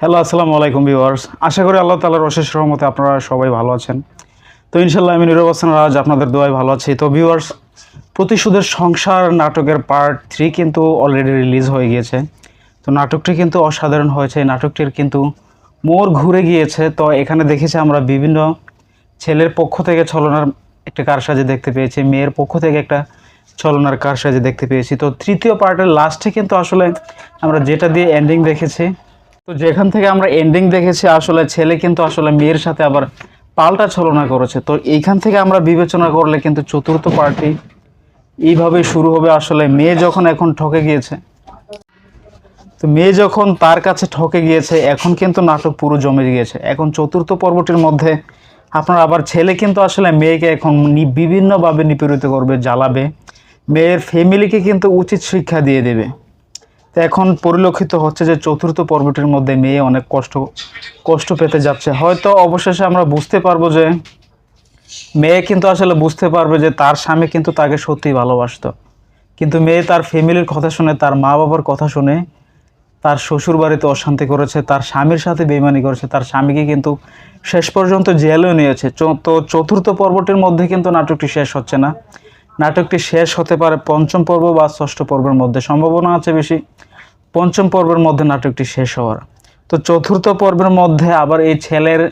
Hello, আসসালামু আলাইকুম viewers. আশা করি আল্লাহ তালার অশেষ রহমতে আপনারা সবাই ভালো আছেন। তো ইনশাল্লাহ আমি নীরব হাসান রাজ, আপনাদের দোয়ায় ভালো আছি। তো ভিউয়ার্স, প্রতিশোধের সংসার নাটকের পার্ট থ্রি কিন্তু অলরেডি রিলিজ হয়ে গিয়েছে। তো নাটকটি কিন্তু অসাধারণ হয়েছে। নাটকটির কিন্তু মোড় ঘুরে গিয়েছে। তো এখানে দেখেছি আমরা বিভিন্ন ছেলের পক্ষ থেকে ছলনার একটা কারসাজি দেখতে পেয়েছি, মেয়ের পক্ষ থেকে একটা ছলনার কারসাজি দেখতে পেয়েছি। তো তৃতীয় পার্টের লাস্টে কিন্তু আসলে আমরা যেটা দিয়ে এন্ডিং দেখেছি তো যেখান থেকে আমরা এন্ডিং দেখেছি, আসলে ছেলে কিন্তু আসলে মেয়ের সাথে আবার পাল্টা ছলনা করেছে। তো এইখান থেকে আমরা বিবেচনা করলে কিন্তু চতুর্থ পার্টি এইভাবে শুরু হবে। আসলে মেয়ে যখন এখন ঠকে গিয়েছে, তো মেয়ে যখন তার কাছে ঠকে গিয়েছে, এখন কিন্তু নাটক পুরো জমে গিয়েছে। এখন চতুর্থ পর্বটির মধ্যে আপনার আবার ছেলে কিন্তু আসলে মেয়েকে এখন বিভিন্নভাবে নিপীড়িত করবে, জ্বালাবে। মেয়ের ফ্যামিলিকে কিন্তু উচিত শিক্ষা দিয়ে দেবে। তো এখন পরিলক্ষিত হচ্ছে যে চতুর্থ পর্বটির মধ্যে মেয়ে অনেক কষ্ট কষ্ট পেতে যাচ্ছে। হয়তো অবশেষে আমরা বুঝতে পারব যে মেয়ে কিন্তু আসলে বুঝতে পারবে যে তার স্বামী কিন্তু তাকে সত্যিই ভালোবাসত। কিন্তু মেয়ে তার ফ্যামিলির কথা শুনে, তার মা বাবার কথা শুনে, তার শ্বশুর বাড়িতে অশান্তি করেছে, তার স্বামীর সাথে বেইমানি করেছে, তার স্বামীকে কিন্তু শেষ পর্যন্ত জেলেও নিয়েছে। তো চতুর্থ পর্বটির মধ্যে কিন্তু নাটকটি শেষ হচ্ছে না। নাটকটি শেষ হতে পারে পঞ্চম পর্ব বা ষষ্ঠ পর্বের মধ্যে। সম্ভাবনা আছে বেশি। পঞ্চম পর্বের মধ্যে নাটকটি শেষ হওয়ার। তো চতুর্থ পর্বের মধ্যে আবার এই ছেলের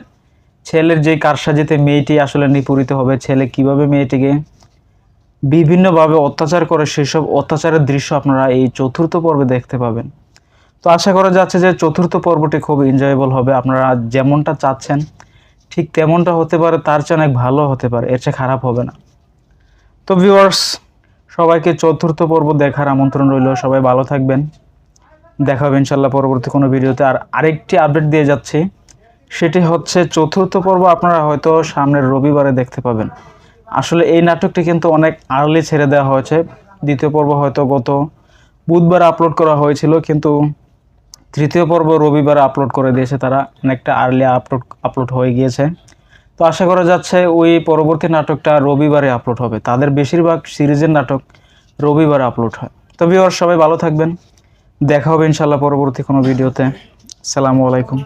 ছেলের যে কারসাজিতে মেয়েটি আসলে নিপীড়িত হবে, ছেলে কীভাবে মেয়েটিকে বিভিন্নভাবে অত্যাচার করে সেসব অত্যাচারের দৃশ্য আপনারা এই চতুর্থ পর্বে দেখতে পাবেন। তো আশা করা যাচ্ছে যে চতুর্থ পর্বটি খুব এনজয়েবল হবে। আপনারা যেমনটা চাচ্ছেন, ঠিক তেমনটা হতে পারে, তার চেয়ে অনেক ভালো হতে পারে। এর চেয়ে খারাপ হবে না। তো ভিউয়ার্স সবাইকে চতুর্থ পর্ব দেখার আমন্ত্রণ রইল। সবাই ভালো থাকবেন। দেখা হবে ইনশাল্লাহ পরবর্তী কোনো ভিডিওতে। আর আরেকটি আপডেট দিয়ে যাচ্ছি। সেটি হচ্ছে চতুর্থ পর্ব আপনারা হয়তো সামনের রবিবারে দেখতে পাবেন। আসলে এই নাটকটি কিন্তু অনেক আর্লি ছেড়ে দেওয়া হয়েছে। দ্বিতীয় পর্ব হয়তো গত বুধবার আপলোড করা হয়েছিল, কিন্তু তৃতীয় পর্ব রবিবার আপলোড করে দিয়েছে। তারা অনেকটা আর্লি আপলোড আপলোড হয়ে গিয়েছে। তো আশা করা যাচ্ছে ওই পরবর্তী নাটকটা রবিবারে আপলোড হবে। তাদের বেশিরভাগ সিরিজের নাটক রবিবারে আপলোড হয়। তো ভিওর সবাই ভালো থাকবেন। দেখা হবে ইনশাল্লাহ পরবর্তী কোনো ভিডিওতে। সালামু আলাইকুম।